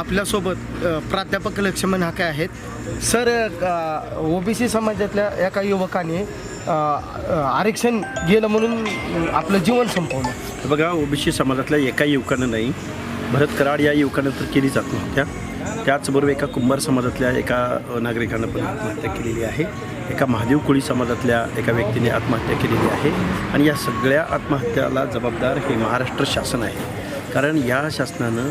आपल्यासोबत प्राध्यापक लक्ष्मण हाके आहेत. सर ओबीसी समाजातल्या एका युवकाने आरक्षण गेलं म्हणून आपलं जीवन संपवलं. बघा ओबीसी समाजातल्या एका युवकानं नाही भरत कराड या युवकानं तर केलीच आत्महत्या. त्याचबरोबर एका कुंभार समाजातल्या एका नागरिकानं पण आत्महत्या केलेली आहे. एका महादेव कोळी समाजातल्या एका व्यक्तीने आत्महत्या केलेली आहे. आणि या सगळ्या आत्महत्याला जबाबदार हे महाराष्ट्र शासन आहे. कारण या शासनानं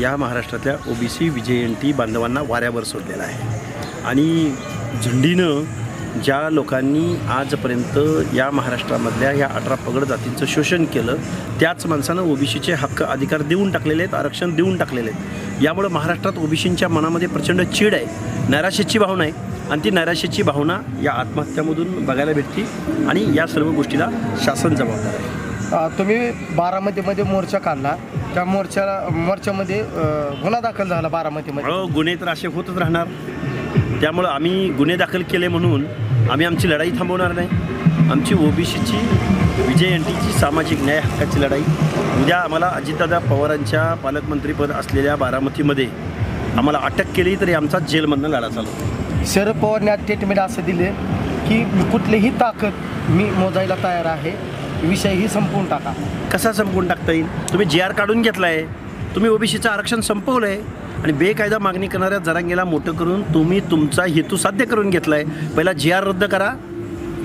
या महाराष्ट्रातल्या ओबीसी विजयंती बांधवांना वाऱ्यावर सोडलेला आहे. आणि झुंडीनं ज्या लोकांनी आजपर्यंत या महाराष्ट्रामधल्या या अठरा पगड जातींचं शोषण केलं त्याच माणसानं ओबीसीचे हक्क अधिकार देऊन टाकलेले आहेत आरक्षण देऊन टाकलेले आहेत. यामुळं महाराष्ट्रात ओबीसींच्या मनामध्ये प्रचंड चीड आहे. नैराश्याची भावना आहे. आणि ती नैराश्याची भावना या आत्महत्यामधून बघायला भेटते आणि या सर्व गोष्टीला शासन जबाबदार आहे. तुम्ही बारामतीमध्ये मोर्चा काढला. त्या मोर्चाला मोर्चामध्ये गुन्हा दाखल झाला बारामतीमध्ये हो गुन्हे तर असे होतच राहणार. त्यामुळं आम्ही गुन्हे दाखल केले म्हणून आम्ही आमची लढाई थांबवणार नाही. आमची ओबीसीची विजयंतीची सामाजिक न्याय हक्काची लढाई. उद्या आम्हाला अजितदादा पवारांच्या पालकमंत्रीपद असलेल्या बारामतीमध्ये आम्हाला अटक केली तरी आमचा जेलमधनं लढा चालू. शरद पवारने आज स्टेटमेंट असं दिले की कुठलीही ताकद मी मोजायला तयार आहे. विषय ही संपवून टाका. कसा संपवून टाकता येईल? तुम्ही जी आर काढून घेतला आहे तुम्ही ओबीसीचं आरक्षण संपवलं आहे आणि बेकायदा मागणी करणाऱ्या जरांगेला मोठं करून तुम्ही तुमचा हेतू साध्य करून घेतला आहे पहिला जी आर रद्द करा.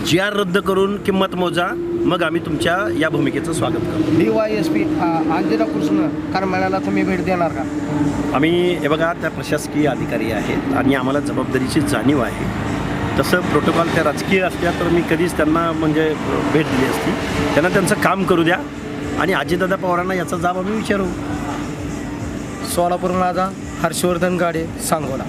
जी आर रद्द करून किंमत मोजा. मग आम्ही तुमच्या या भूमिकेचं स्वागत करू D Y S P Anjana Krishna करमाळ्याला तुम्ही भेट देणार का? आम्ही हे बघा त्या प्रशासकीय अधिकारी आहेत आणि आम्हाला जबाबदारीची जाणीव आहे. तसं प्रोटोकॉल त्या राजकीय असल्या तर मी कधीच त्यांना म्हणजे भेट दिली असती. त्यांना त्यांचं काम करू द्या. आणि अजितदादा पवारांना याचा जाब आम्ही विचारू. सोलापूर राजा हर्षवर्धन गाडे सांगोला.